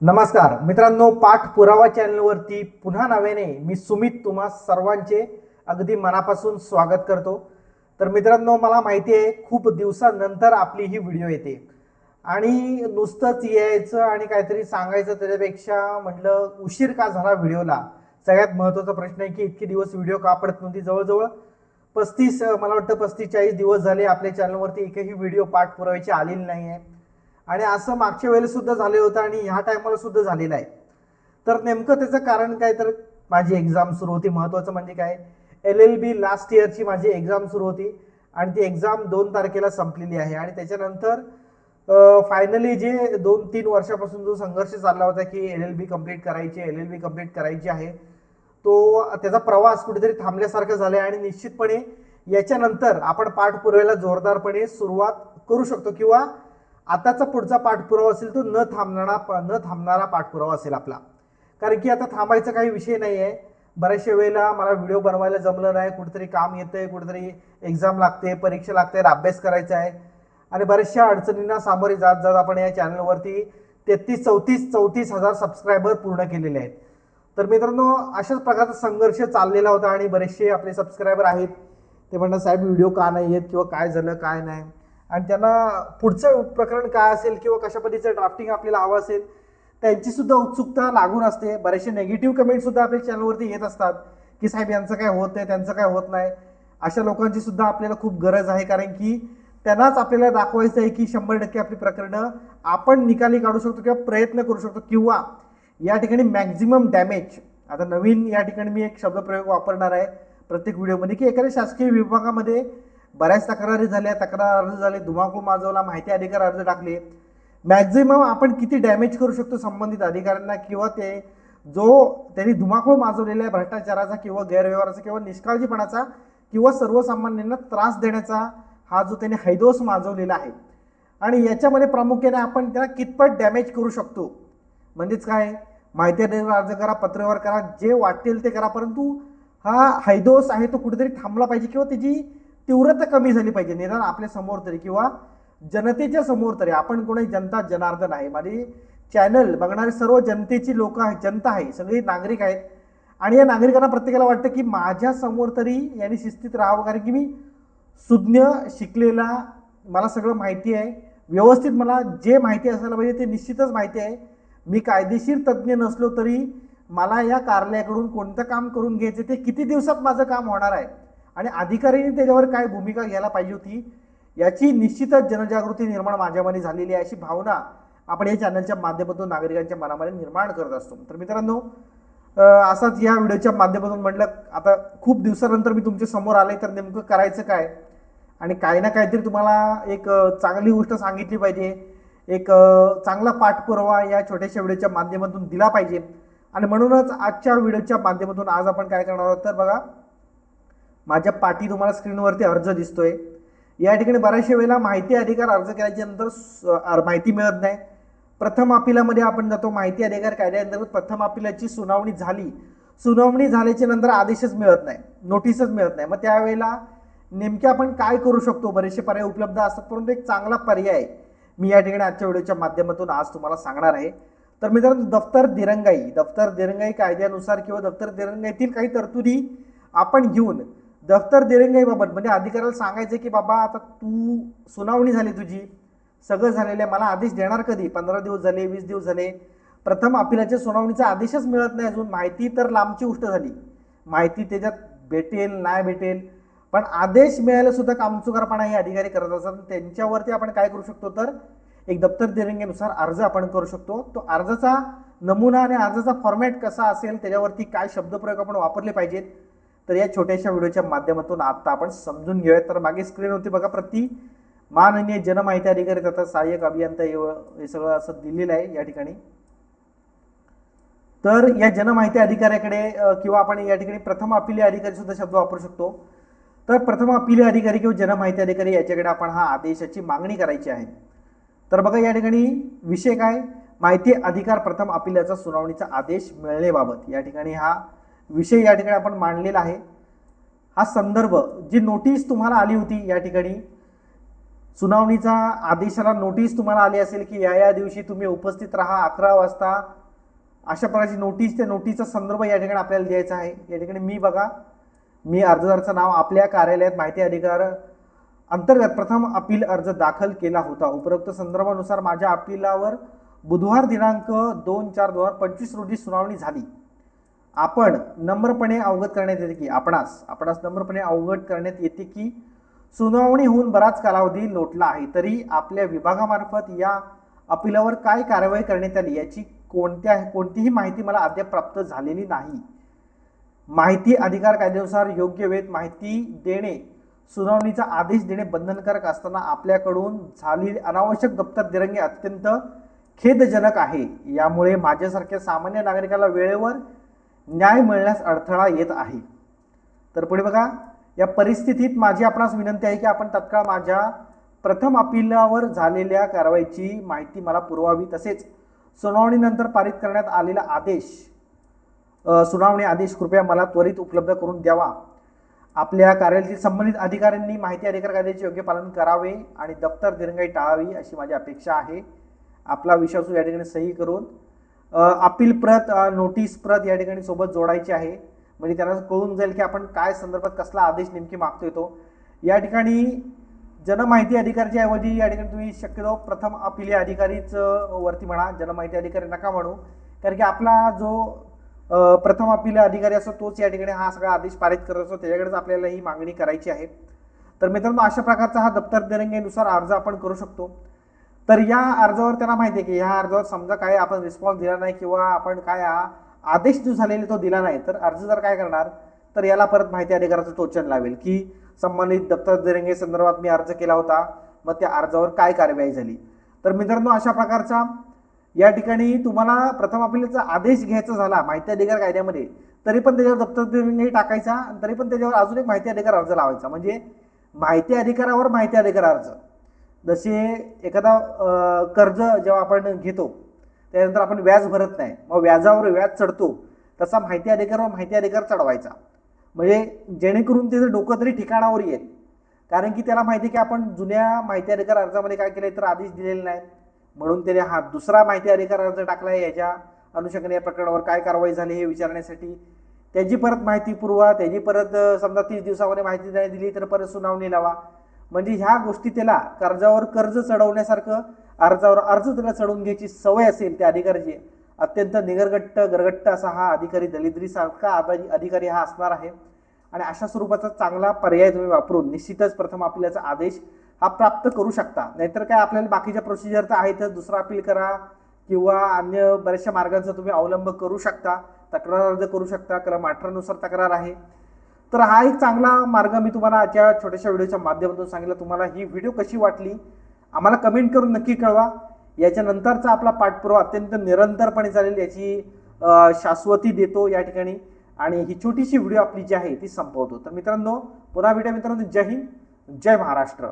नमस्कार. मित्रांनो पाठ पुरावा चॅनलवरती पुन्हा नव्याने मी सुमित तुम्हा सर्वांचे अगदी मनापासून स्वागत करतो. तर मित्रांनो मला माहिती आहे खूप दिवसानंतर आपली ही व्हिडिओ येते. आणि नुसतंच यायचं आणि काहीतरी सांगायचं त्याच्यापेक्षा म्हटलं उशीर का झाला व्हिडिओला? सगळ्यात महत्त्वाचा प्रश्न आहे की इतके दिवस व्हिडिओ का पडत नव्हती जवळजवळ? पस्तीस मला वाटतं पस्तीस चाळीस दिवस झाले आपल्या चॅनलवरती एकही व्हिडिओ पाठ पुराव्याची आलेली नाही आहे आणि असं मागच्या वेळेला सुद्धा झालं होतं आणि ह्या टायमाला सुद्धा झालेलं आहे. तर नेमकं त्याचं कारण काय? तर माझी एक्झाम सुरू होती. महत्त्वाचं म्हणजे काय? एल एल बी लास्ट इयरची माझी एक्झाम सुरू होती आणि ती एक्झाम दोन तारखेला संपलेली आहे. आणि त्याच्यानंतर फायनली जे दोन तीन वर्षापासून जो संघर्ष चालला होता की एल एल बी कंप्लीट करायची एल एल बी कंप्लीट करायची आहे तो त्याचा प्रवास कुठेतरी थांबल्यासारखं झालं आहे आणि निश्चितपणे याच्यानंतर आपण पाठपुराव्याला जोरदारपणे सुरुवात करू शकतो किंवा आताचा पुढचा पाठपुरावा असेल तो न थांबणारा न थांबणारा पाठपुरावा असेल आपला. कारण की आता थांबायचा काही विषय नाही आहे बऱ्याचशा वेळेला मला व्हिडिओ बनवायला जमलं नाही कुठेतरी काम येतंय कुठेतरी एक्झाम लागते परीक्षा लागते अभ्यास करायचा आहे. आणि बऱ्याचशा अडचणींना सामोरे जात जात आपण या चॅनलवरती तेहतीस चौतीस चौतीस हजार सबस्क्रायबर पूर्ण केलेले आहेत. तर मित्रांनो अशाच प्रकारचा संघर्ष चाललेला होता आणि बरेचसे आपले सबस्क्रायबर आहेत. ते म्हणणं साहेब व्हिडिओ का नाही आहेत किंवा काय झालं? काय नाही? आणि त्यांना पुढचं प्रकरण काय असेल किंवा कशा पद्धतीचं ड्राफ्टिंग आपल्याला हवं असेल त्यांची सुद्धा उत्सुकता लागून असते. बरेचसे नेगेटिव्ह कमेंट सुद्धा आपल्या चॅनलवरती येत असतात की साहेब यांचं काय होत नाही त्यांचं काय होत नाही? अशा लोकांची सुद्धा आपल्याला खूप गरज आहे. कारण की त्यांनाच आपल्याला दाखवायचं आहे की शंभर टक्के आपली प्रकरणं आपण निकाली काढू शकतो किंवा प्रयत्न करू शकतो किंवा या ठिकाणी मॅक्झिमम डॅमेज आता नवीन या ठिकाणी मी एक शब्दप्रयोग वापरणार आहे. प्रत्येक व्हिडिओमध्ये की एखाद्या शासकीय विभागामध्ये बऱ्याच तक्रारी झाल्या तक्रार अर्ज झाले धुमाकूळ माजवला माहिती अधिकार अर्ज टाकले. मॅक्झिमम आपण किती डॅमेज करू शकतो संबंधित अधिकाऱ्यांना किंवा ते जो त्यांनी धुमाकूळ माजवलेला आहे भ्रष्टाचाराचा किंवा गैरव्यवहाराचा किंवा निष्काळजीपणाचा किंवा सर्वसामान्यांना त्रास देण्याचा हा जो त्यांनी हैदोस माजवलेला आहे. आणि याच्यामध्ये प्रामुख्याने आपण त्याला कितपत डॅमेज करू शकतो? म्हणजेच काय? माहिती अर्ज करा पत्रव्यवहार करा जे वाटेल ते करा परंतु हा हैदोस आहे तो कुठेतरी थांबला पाहिजे किंवा त्याची तीव्रता कमी झाली पाहिजे. निदान आपल्यासमोर तरी किंवा जनतेच्या समोर तरी. आपण कोणी जनता जनार्दन आहे. माझी चॅनल बघणारे सर्व जनतेची लोक आहे जनता आहे. सगळी नागरिक आहेत. आणि या नागरिकांना प्रत्येकाला वाटतं की माझ्यासमोर तरी यांनी शिस्तीत राहावं. कारण की मी सुज्ञ शिकलेला मला सगळं माहिती आहे. व्यवस्थित मला जे माहिती असायला पाहिजे ते निश्चितच माहिती आहे. मी कायदेशीर तज्ज्ञ नसलो तरी मला या कार्यालयाकडून कोणतं काम करून घ्यायचं ते किती दिवसात माझं काम होणार आहे? आणि अधिकाऱ्यांनी त्याच्यावर काय भूमिका घ्यायला पाहिजे होती याची निश्चितच जनजागृती निर्माण माझ्यामध्ये झालेली आहे अशी भावना आपण या चॅनलच्या माध्यमातून नागरिकांच्या मनामध्ये निर्माण करत असतो. तर मित्रांनो असाच या व्हिडिओच्या माध्यमातून म्हटलं आता खूप दिवसानंतर मी तुमच्यासमोर आले तर नेमकं करायचं काय? आणि काही ना काहीतरी तुम्हाला एक चांगली गोष्ट सांगितली पाहिजे एक चांगला पाठपुरावा या छोट्याशा व्हिडिओच्या माध्यमातून दिला पाहिजे. आणि म्हणूनच आजच्या व्हिडिओच्या माध्यमातून आज आपण काय करणार आहोत तर बघा माझ्या पाठी तुम्हाला स्क्रीनवरती अर्ज दिसतोय. या ठिकाणी बऱ्याचशा वेळेला माहिती अधिकार अर्ज केल्याच्यानंतर माहिती मिळत नाही. प्रथम अपिलामध्ये आपण जातो माहिती अधिकार कायद्याअंतर्गत प्रथम अपिलाची सुनावणी झाली. सुनावणी झाल्याच्यानंतर आदेशच मिळत नाही नोटीसच मिळत नाही. मग त्यावेळेला नेमके आपण काय करू शकतो? बरेचसे पर्याय उपलब्ध असतात परंतु एक चांगला पर्याय मी या ठिकाणी आजच्या व्हिडिओच्या माध्यमातून आज तुम्हाला सांगणार आहे. तर मित्रांनो दफ्तर दिरंगाई दफ्तर दिरंगाई कायद्यानुसार किंवा दफ्तर दिरंगाईतील काही तरतुदी आपण घेऊन दफ्तर दिरंगाईबाबत म्हणजे अधिकाऱ्याला सांगायचं की बाबा आता तू सुनावणी झाली तुझी. सगळं झालेलं आहे. मला आदेश देणार कधी? पंधरा दिवस झाले वीस दिवस झाले. प्रथम अपिलाच्या सुनावणीचा आदेशच मिळत नाही अजून. माहिती तर लांबची गोष्ट झाली. माहिती त्याच्यात भेटेल नाही भेटेल. पण आदेश मिळायला सुद्धा कामचुकारपणा हे अधिकारी करत असतात. त्यांच्यावरती आपण काय करू शकतो तर एक दप्तर दिरंगेनुसार अर्ज आपण करू शकतो. तो अर्जाचा नमुना आणि अर्जाचा फॉर्मॅट कसा असेल त्याच्यावरती काय शब्दप्रयोग आपण वापरले पाहिजेत तर या छोट्याशा व्हिडिओच्या माध्यमातून आता आपण समजून घेऊयात तर मागे स्क्रीन होती बघा प्रति माननीय जनमाहिती अधिकारी तथा सहाय्यक अभियंता हे सगळं असं दिलेलं आहे या ठिकाणी. तर या जनमाहिती अधिकाऱ्याकडे किंवा आपण या ठिकाणी प्रथम अपिलीय अधिकारी सुद्धा शब्द वापरू शकतो. तर प्रथम अपिली अधिकारी किंवा जनमाहिती अधिकारी याच्याकडे आपण हा आदेशाची मागणी करायची आहे. तर बघा या ठिकाणी विषय काय? माहिती अधिकार प्रथम अपिलाचा सुनावणीचा आदेश मिळण्याबाबत या ठिकाणी हा विषय या ठिकाणी आपण मांडलेला आहे. हा संदर्भ जी नोटीस तुम्हाला आली होती या ठिकाणी सुनावणीचा आदेशाला नोटीस तुम्हाला आली असेल की या या दिवशी तुम्ही उपस्थित राहा अकरा वाजता अशा प्रकारची नोटीस त्या नोटीसचा संदर्भ या ठिकाणी आपल्याला द्यायचा आहे. या ठिकाणी मी बघा मी अर्जदाराचं नाव आपल्या कार्यालयात माहिती अधिकार अंतर्गत प्रथम अपील अर्ज दाखल केला होता. उपरोक्त संदर्भानुसार माझ्या अपिलावर बुधवार दिनांक दोन चार दोन हजार पंचवीस रोजी सुनावणी झाली. आपण नम्रपणे अवगत करण्यात येते की आपणास आपणास नम्रपणे अवगत करण्यात येते की सुनावणी होऊन बराच कालावधी लोटला आहे तरी आपल्या विभागामार्फत या अपिलावर काय कारवाई करण्यात आली याची कोणत्या कोणतीही माहिती मला अद्याप प्राप्त झालेली नाही. माहिती अधिकार कायद्यानुसार योग्य वेळेत माहिती देणे सुनावणीचा आदेश देणे बंधनकारक असताना आपल्याकडून झालेली अनावश्यक दप्तर दिरंगे अत्यंत खेदजनक आहे. यामुळे माझ्यासारख्या सामान्य नागरिकाला वेळेवर न्याय मिळण्यास अडथळा येत आहे. तर पुढे बघा या परिस्थितीत माझी आपणास विनंती आहे की आपण तत्काळ माझ्या प्रथम अपिलावर झालेल्या कारवाईची माहिती मला पुरवावी. तसेच सुनावणीनंतर पारित करण्यात आलेला आदेश सुनावणी आदेश कृपया मला त्वरित उपलब्ध करून द्यावा. आपल्या कार्यालयातील संबंधित अधिकाऱ्यांनी माहिती अधिकार कायद्याचे योग्य पालन करावे आणि दप्तर दिरंगाई टाळावी अशी माझी अपेक्षा आहे. आपला विश्वासू या ठिकाणी सही करून अपील प्रत नोटीस प्रत या ठिकाणी सोबत जोडायची आहे. म्हणजे त्यांना कळून जाईल की आपण काय संदर्भात कसला आदेश नेमकी मागतोय तो. या ठिकाणी जनमाहिती अधिकारीच्या ऐवजी या ठिकाणी तुम्ही शक्यतो प्रथम अपील अधिकारीच वरती म्हणा. जनमाहिती अधिकारी नका म्हणू. कारण की आपला जो प्रथम अपील अधिकारी असतो तोच या ठिकाणी हा सगळा आदेश पारित करत असतो. त्याच्याकडेच आपल्याला ही मागणी करायची आहे. तर मित्रांनो अशा प्रकारचा हा दप्तर दिरंगेनुसार अर्ज आपण करू शकतो. तर या अर्जावर त्यांना माहिती आहे की ह्या अर्जावर समजा काय आपण रिस्पॉन्स दिला नाही किंवा आपण काय हा आदेश जो झालेला तो दिला नाही तर अर्जदार काय करणार तर याला परत माहिती अधिकाराचं टोचन लावेल की संबंधित दप्तर दिरंगे संदर्भात मी अर्ज केला होता मग त्या अर्जावर काय कारवाई झाली. तर मित्रांनो अशा प्रकारचा या ठिकाणी तुम्हाला प्रथम आपल्याचा आदेश घ्यायचा झाला माहिती अधिकार कायद्यामध्ये तरी पण त्याच्यावर दप्तर दिरंगे टाकायचा आणि तरी पण त्याच्यावर अजून एक माहिती अधिकार अर्ज लावायचा. म्हणजे माहिती अधिकारावर माहिती अधिकार अर्ज. जसे एखादा कर्ज जेव्हा आपण घेतो त्यानंतर आपण व्याज भरत नाही. मग व्याजावर व्याज चढतो. तसा माहिती अधिकारावर माहिती अधिकार चढवायचा. म्हणजे जेणेकरून त्याचं डोकं तरी ठिकाणावर येईल. कारण की त्याला माहिती आहे की आपण जुन्या माहिती अधिकार अर्जामध्ये काय केलं तर आदेश दिलेले नाही म्हणून त्याने हा दुसरा माहिती अधिकार अर्ज टाकला आहे याच्या अनुषंगाने या प्रकरणावर काय कारवाई झाली हे विचारण्यासाठी त्याची परत माहिती पुरवा त्याची परत समजा तीस दिवसामध्ये माहिती नाही दिली तर परत सुनावणी लावा. म्हणजे ह्या गोष्टी त्याला कर्जावर कर्ज चढवण्यासारखं अर्जावर अर्ज त्याला चढवून घ्यायची सवय असेल त्या अधिकाऱ्याची. अत्यंत निगरगट्ट गरगट्ट असा हा अधिकारी दलिद्रीसारखा आदा- अधिकारी हा असणार आहे. आणि अशा स्वरूपाचा चांगला पर्याय तुम्ही वापरून निश्चितच प्रथम आपल्याचा आदेश हा प्राप्त करू शकता. नाहीतर काय आपल्याला बाकीच्या प्रोसिजर तर आहेतच दुसरा अपील करा किंवा अन्य बऱ्याचशा मार्गांचा तुम्ही अवलंब करू शकता तक्रार अर्ज करू शकता कलम अठरानुसार तक्रार आहे. तर हा एक चांगला मार्ग मी तुम्हाला आजच्या छोट्याशा व्हिडिओच्या माध्यमातून सांगितलं. तुम्हाला ही व्हिडिओ कशी वाटली? आम्हाला कमेंट करून नक्की कळवा. याच्यानंतरचा आपला पाठपुरावा अत्यंत निरंतरपणे चालेल याची शाश्वती देतो या ठिकाणी. आणि ही छोटीशी व्हिडिओ आपली जी आहे ती संपवतो. तर मित्रांनो पुन्हा भेटूया मित्रांनो. जय हिंद जय महाराष्ट्र.